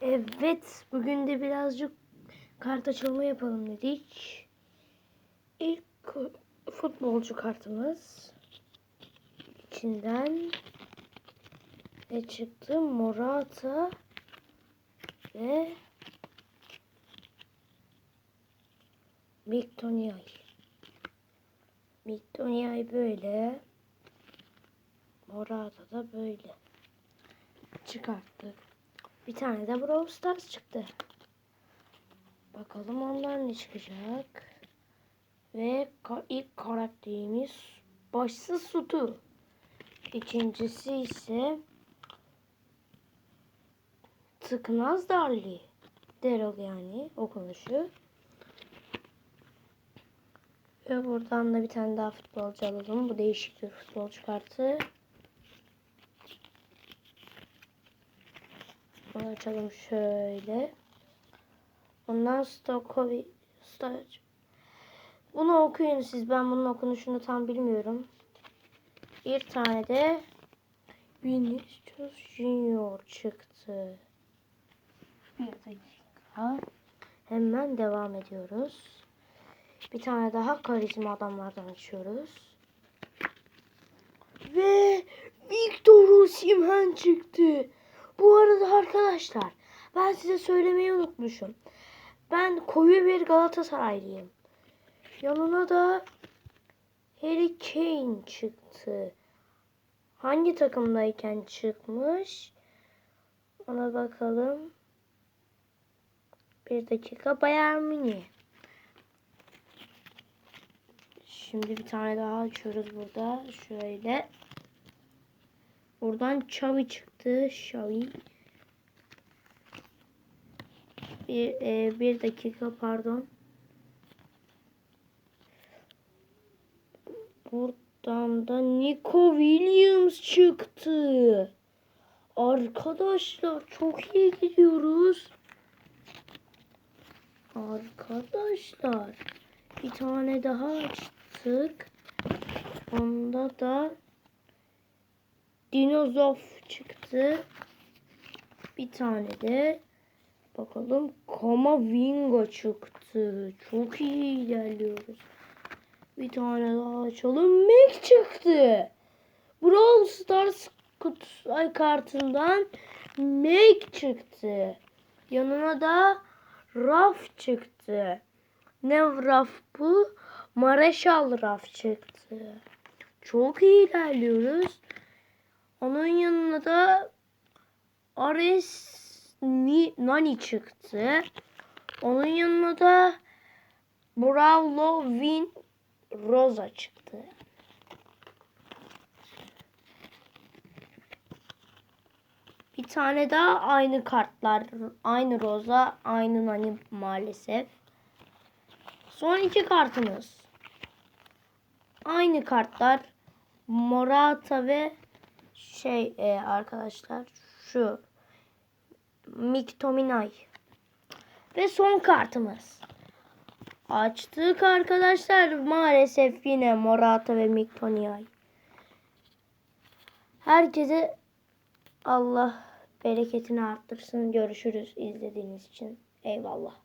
Evet, bugün de birazcık kart açılımı yapalım dedik. İlk futbolcu kartımız. İçinden ne çıktı? Morata ve Mkhitaryan. Mkhitaryan böyle. Morata da böyle. Çıkarttık. Bir tane de Brawl Stars çıktı. Bakalım ondan ne çıkacak. Ve ilk karakterimiz başsız Sutu. İkincisi ise Tıknaz Darli. Daryl yani okunuşu. Ve buradan da bir tane daha futbolcu alalım. Bu değişik bir futbolcu kartı. Bunu açalım şöyle. Bundan Stokovi Stokovic. Bunu okuyun siz. Ben bunun okunuşunu tam bilmiyorum. Bir tane de Vinicius Junior çıktı. Bir dakika. Hemen devam ediyoruz. Bir tane daha karizma adamlardan açıyoruz. Ve Victor Osimhen çıktı. Bu arada arkadaşlar ben size söylemeyi unutmuşum. Ben koyu bir Galatasaraylıyım. Yanına da Harry Kane çıktı. Hangi takımdayken çıkmış? Ona bakalım. Bir dakika Bayern Münih. Şimdi bir tane daha açıyoruz burada. Şöyle. Buradan Xavi çıktı. Xavi. Bir, e, bir dakika pardon. Buradan da Nico Williams çıktı. Arkadaşlar çok iyi gidiyoruz. Arkadaşlar bir tane daha açtık. Onda da Dinozof çıktı. Bir tane de bakalım Kamavinga çıktı. Çok iyi ilerliyoruz. Bir tane daha açalım. Mac çıktı. Brawl Stars kutusu ay kartından Mac çıktı. Yanına da Raf çıktı. Ne Raf bu? Mareşal Raf çıktı. Çok iyi ilerliyoruz. Onun yanına da Ares Ni- Nani çıktı. Onun yanına da Brawlo Win Rosa çıktı. Bir tane daha aynı kartlar. Aynı Rosa, aynı Nani maalesef. Son iki kartımız. Aynı kartlar. Morata ve şey e, arkadaşlar şu Miktominay. Ve son kartımız. Açtık arkadaşlar maalesef yine Morata ve Miktominay. Herkese Allah bereketini arttırsın. Görüşürüz izlediğiniz için. Eyvallah.